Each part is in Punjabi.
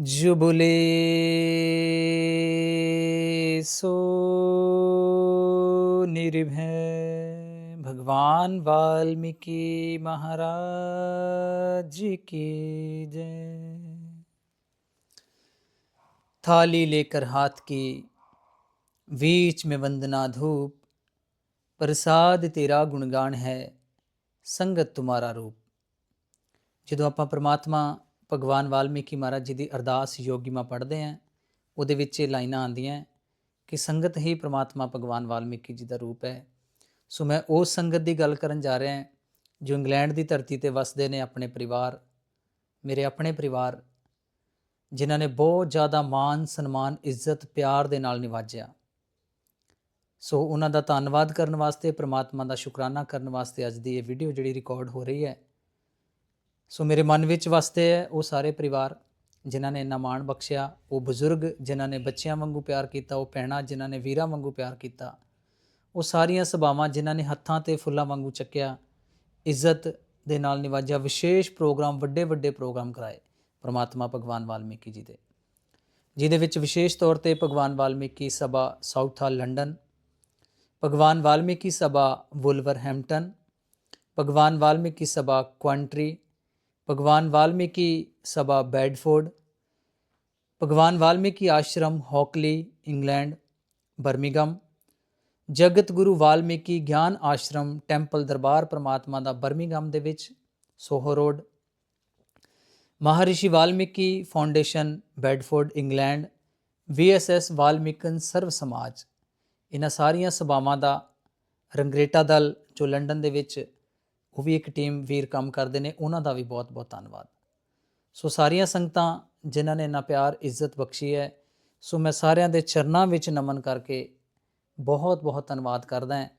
जो बोले सो निर्भय भगवान वाल्मीकि महाराज की जय थाली लेकर हाथ की बीच में वंदना धूप प्रसाद तेरा गुणगान है ਸੰਗਤ ਤੁਮਾਰਾ ਰੂਪ ਜਦੋਂ ਆਪਾਂ ਪ੍ਰਮਾਤਮਾ ਭਗਵਾਨ ਵਾਲਮੀਕੀ ਮਹਾਰਾਜ ਜੀ ਦੀ ਅਰਦਾਸ ਯੋਗੀਮਾ ਪੜ੍ਹਦੇ ਆਂ। ਉਹਦੇ ਵਿੱਚ ਇਹ ਲਾਈਨਾਂ ਆਉਂਦੀਆਂ ਕਿ ਸੰਗਤ ਹੀ ਪ੍ਰਮਾਤਮਾ ਭਗਵਾਨ ਵਾਲਮੀਕੀ ਜੀ ਦਾ ਰੂਪ ਹੈ। ਸੋ ਮੈਂ ਉਸ ਸੰਗਤ ਦੀ ਗੱਲ ਕਰਨ ਜਾ ਰਿਹਾ ਹਾਂ ਜੋ ਇੰਗਲੈਂਡ ਦੀ ਧਰਤੀ ਤੇ ਵਸਦੇ ਨੇ ਆਪਣੇ ਪਰਿਵਾਰ, ਮੇਰੇ ਆਪਣੇ ਪਰਿਵਾਰ, ਜਿਨ੍ਹਾਂ ਨੇ ਬਹੁਤ ਜ਼ਿਆਦਾ ਮਾਨ ਸਨਮਾਨ, ਇੱਜ਼ਤ, ਪਿਆਰ ਦੇ ਨਾਲ ਨਿਵਾਜਿਆ। ਸੋ ਉਹਨਾਂ ਦਾ ਧੰਨਵਾਦ ਕਰਨ ਵਾਸਤੇ, ਪ੍ਰਮਾਤਮਾ ਦਾ ਸ਼ੁਕਰਾਨਾ ਕਰਨ ਵਾਸਤੇ ਅੱਜ ਦੀ ਇਹ ਵੀਡੀਓ ਜਿਹੜੀ ਰਿਕਾਰਡ ਹੋ ਰਹੀ ਹੈ ਸੋ ਮੇਰੇ ਮਨ ਵਿੱਚ ਵਸਦੇ ਹੈ ਉਹ ਸਾਰੇ ਪਰਿਵਾਰ ਜਿਨ੍ਹਾਂ ਨੇ ਇੰਨਾ ਮਾਣ ਬਖਸ਼ਿਆ, ਉਹ ਬਜ਼ੁਰਗ ਜਿਨ੍ਹਾਂ ਨੇ ਬੱਚਿਆਂ ਵਾਂਗੂ ਪਿਆਰ ਕੀਤਾ, ਉਹ ਭੈਣਾਂ ਜਿਨ੍ਹਾਂ ਨੇ ਵੀਰਾਂ ਵਾਂਗੂ ਪਿਆਰ ਕੀਤਾ, ਉਹ ਸਾਰੀਆਂ ਸਭਾਵਾਂ ਜਿਨ੍ਹਾਂ ਨੇ ਹੱਥਾਂ ਤੇ ਫੁੱਲਾਂ ਵਾਂਗੂ ਚੱਕਿਆ, ਇੱਜ਼ਤ ਦੇ ਨਾਲ ਨਿਵਾਜਿਆ, ਵਿਸ਼ੇਸ਼ ਪ੍ਰੋਗਰਾਮ, ਵੱਡੇ ਵੱਡੇ ਪ੍ਰੋਗਰਾਮ ਕਰਾਏ ਪ੍ਰਮਾਤਮਾ ਭਗਵਾਨ ਵਾਲਮੀਕੀ ਜੀ ਦੇ। ਜਿਹਦੇ ਵਿੱਚ ਵਿਸ਼ੇਸ਼ ਤੌਰ ਤੇ Bhagwan Valmiki Sabha Southall London, Bhagwan Valmiki ਸਭਾ ਵੁਲਵਰਹੈਂਪਟਨ, ਭਗਵਾਨ ਵਾਲਮੀਕੀ ਸਭਾ ਕੁਆਂਟਰੀ ਭਗਵਾਨ Valmiki Sabha Bedford, Bhagwan Valmiki Ashram Hockley, England, Birmingham, ਜਗਤ ਗੁਰੂ ਵਾਲਮੀਕੀ ਗਿਆਨ ਆਸ਼ਰਮ ਟੈਂਪਲ ਦਰਬਾਰ ਪ੍ਰਮਾਤਮਾ ਦਾ ਬਰਮਿੰਗਮ ਦੇ ਵਿੱਚ, Soho Road, Maharishi Valmiki Foundation Bedford, England, VSS Valmikan Sarv Samaj. ਇਹਨਾਂ ਸਾਰੀਆਂ ਸਭਾਵਾਂ ਦਾ ਰੰਗਰੇਟਾ ਦਲ ਜੋ ਲੰਡਨ ਦੇ ਵਿੱਚ ਉਹ ਵੀ ਇੱਕ ਟੀਮ ਵੀਰ ਕੰਮ ਕਰਦੇ ਨੇ, ਉਹਨਾਂ ਦਾ ਵੀ ਬਹੁਤ-ਬਹੁਤ ਧੰਨਵਾਦ। ਸੋ ਸਾਰੀਆਂ ਸੰਗਤਾਂ ਜਿਨ੍ਹਾਂ ਨੇ ਇੰਨਾ ਪਿਆਰ, ਇੱਜ਼ਤ ਬਖਸ਼ੀ ਹੈ, ਸੋ ਮੈਂ ਸਾਰਿਆਂ ਦੇ ਚਰਨਾਂ ਵਿੱਚ ਨਮਨ ਕਰਕੇ ਬਹੁਤ-ਬਹੁਤ ਧੰਨਵਾਦ ਕਰਦਾ ਹਾਂ।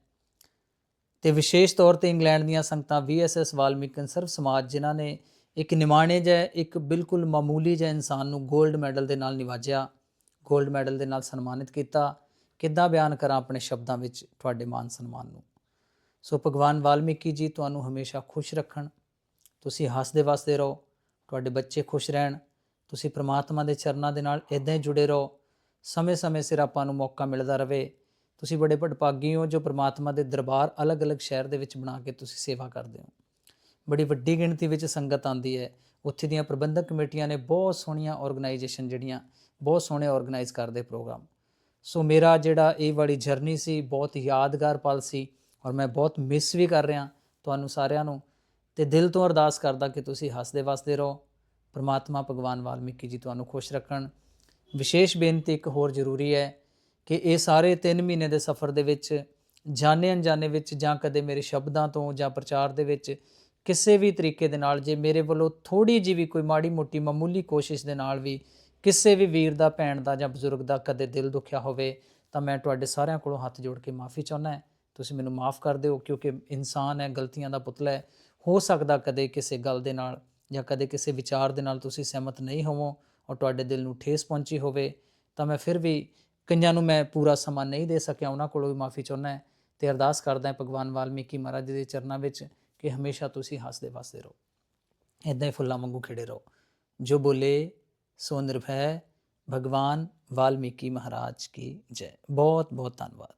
ਤੇ ਵਿਸ਼ੇਸ਼ ਤੌਰ ਤੇ ਇੰਗਲੈਂਡ ਦੀਆਂ ਸੰਗਤਾਂ ਵੀਐਸਐਸ ਵਾਲਮੀਕਨ ਸਰਵ ਸਮਾਜ, ਜਿਨ੍ਹਾਂ ਨੇ ਇੱਕ ਨਿਮਾਣੇ ਜਿਹਾ, ਇੱਕ ਬਿਲਕੁਲ ਮਾਮੂਲੀ ਜਿਹਾ ਇਨਸਾਨ ਨੂੰ 골ਡ ਮੈਡਲ ਦੇ ਨਾਲ ਨਿਵਾਜਿਆ 골ਡ ਮੈਡਲ ਦੇ ਨਾਲ ਸਨਮਾਨਿਤ ਕੀਤਾ। ਕਿੱਦਾਂ ਬਿਆਨ ਕਰਾਂ ਆਪਣੇ ਸ਼ਬਦਾਂ ਵਿੱਚ ਤੁਹਾਡੇ ਮਾਨ ਸਨਮਾਨ ਨੂੰ? ਸੋ ਭਗਵਾਨ ਵਾਲਮੀਕੀ ਜੀ ਤੁਹਾਨੂੰ ਹਮੇਸ਼ਾ ਖੁਸ਼ ਰੱਖਣ। ਤੁਸੀਂ ਹੱਸਦੇ ਵਸਦੇ ਰਹੋ, ਤੁਹਾਡੇ ਬੱਚੇ ਖੁਸ਼ ਰਹਿਣ, ਤੁਸੀਂ ਪ੍ਰਮਾਤਮਾ ਦੇ ਚਰਨਾਂ ਦੇ ਨਾਲ ਇਦਾਂ ਹੀ ਜੁੜੇ ਰਹੋ। ਸਮੇਂ-ਸਮੇਂ ਸਿਰ ਆਪਾਂ ਨੂੰ ਮੌਕਾ ਮਿਲਦਾ ਰਹੇ। ਤੁਸੀਂ ਬੜੇ ਭਟਭਾਗੀ ਹੋ ਜੋ ਪ੍ਰਮਾਤਮਾ ਦੇ ਦਰਬਾਰ ਅਲੱਗ-ਅਲੱਗ ਸ਼ਹਿਰ ਦੇ ਵਿੱਚ ਬਣਾ ਕੇ ਤੁਸੀਂ ਸੇਵਾ ਕਰਦੇ ਹੋ। ਬੜੀ ਵੱਡੀ ਗਿਣਤੀ ਵਿੱਚ ਸੰਗਤ ਆਂਦੀ ਹੈ। ਉੱਥੇ ਦੀਆਂ ਪ੍ਰਬੰਧਕ ਕਮੇਟੀਆਂ ਨੇ ਬਹੁਤ ਸੋਹਣੀਆਂ ਆਰਗੇਨਾਈਜੇਸ਼ਨ ਜਿਹੜੀਆਂ, ਬਹੁਤ ਸੋਹਣੇ ਆਰਗੇਨਾਈਜ਼ ਕਰਦੇ ਪ੍ਰੋਗਰਾਮ ਸੋ ਮੇਰਾ ਜਿਹੜਾ ਇਹ ਵਾਲੀ ਜਰਨੀ ਸੀ, ਬਹੁਤ ਯਾਦਗਾਰ ਪਲ ਸੀ। ਔਰ ਮੈਂ ਬਹੁਤ ਮਿਸ ਵੀ ਕਰ ਰਿਹਾ ਤੁਹਾਨੂੰ ਸਾਰਿਆਂ ਨੂੰ ਤੇ ਦਿਲ ਤੋਂ ਅਰਦਾਸ ਕਰਦਾ ਕਿ ਤੁਸੀਂ ਹੱਸਦੇ ਵਸਦੇ ਰਹੋ। ਪ੍ਰਮਾਤਮਾ ਭਗਵਾਨ ਵਾਲਮੀਕੀ ਜੀ ਤੁਹਾਨੂੰ ਖੁਸ਼ ਰੱਖਣ। ਵਿਸ਼ੇਸ਼ ਬੇਨਤੀ ਇੱਕ ਹੋਰ ਜ਼ਰੂਰੀ ਹੈ ਕਿ ਇਹ ਸਾਰੇ 3 ਮਹੀਨੇ ਦੇ ਸਫ਼ਰ ਦੇ ਵਿੱਚ, ਜਾਣੇ ਅਣਜਾਣੇ ਵਿੱਚ ਜਾਂ ਕਦੇ ਮੇਰੇ ਸ਼ਬਦਾਂ ਤੋਂ ਜਾਂ ਪ੍ਰਚਾਰ ਦੇ ਵਿੱਚ ਕਿਸੇ ਵੀ ਤਰੀਕੇ ਦੇ ਨਾਲ, ਜੇ ਮੇਰੇ ਵੱਲੋਂ ਥੋੜੀ ਜਿਹੀ ਵੀ ਕੋਈ ਮਾੜੀ ਮੋਟੀ ਮਾਮੂਲੀ ਕੋਸ਼ਿਸ਼ ਦੇ ਨਾਲ ਵੀ ਕਿਸੇ ਵੀ ਵੀਰ ਦਾ, ਭੈਣ ਦਾ ਜਾਂ ਬਜ਼ੁਰਗ ਦਾ ਕਦੇ ਦਿਲ ਦੁਖਿਆ ਹੋਵੇ, ਤਾਂ ਮੈਂ ਤੁਹਾਡੇ ਸਾਰਿਆਂ ਕੋਲੋਂ ਹੱਥ ਜੋੜ ਕੇ ਮਾਫੀ ਚਾਹੁੰਦਾ ਤੁਸੀਂ ਮੈਨੂੰ ਮਾਫ ਕਰ ਦਿਓ ਕਿਉਂਕਿ ਇਨਸਾਨ ਹੈ, ਗਲਤੀਆਂ ਦਾ ਪੁਤਲਾ ਹੈ। ਹੋ ਸਕਦਾ ਕਦੇ ਕਿਸੇ ਗੱਲ ਦੇ ਨਾਲ ਜਾਂ ਕਦੇ ਕਿਸੇ ਵਿਚਾਰ ਦੇ ਨਾਲ ਤੁਸੀਂ ਸਹਿਮਤ ਨਹੀਂ ਹੋਵੋ ਔਰ ਤੁਹਾਡੇ ਦਿਲ ਨੂੰ ਠੇਸ ਪਹੁੰਚੀ ਹੋਵੇ, ਤਾਂ ਮੈਂ ਫਿਰ ਵੀ ਕਈਆਂ ਨੂੰ ਮੈਂ ਪੂਰਾ ਸਮਾਂ ਨਹੀਂ ਦੇ ਸਕਿਆ, ਉਹਨਾਂ ਕੋਲੋਂ ਵੀ ਮਾਫੀ ਚਾਹੁੰਦਾ ਤੇ ਅਰਦਾਸ ਕਰਦਾ ਭਗਵਾਨ ਵਾਲਮੀਕੀ ਮਹਾਰਾਜ ਦੇ ਚਰਨਾਂ ਵਿੱਚ ਕਿ ਹਮੇਸ਼ਾ ਤੁਸੀਂ ਹੱਸਦੇ ਵਸਦੇ ਰਹੋ ਇਦਾਂ ਹੀ ਫੁੱਲਾਂ ਵਾਂਗੂ ਖਿੜੇ ਰਹੋ। ਜੋ ਬੋਲੇ, ਸੋ ਨਿਰਭੈ, ਭਗਵਾਨ ਵਾਲਮੀਕੀ ਮਹਾਰਾਜ ਕੀ ਜੈ। ਬਹੁਤ ਬਹੁਤ ਧੰਨਵਾਦ।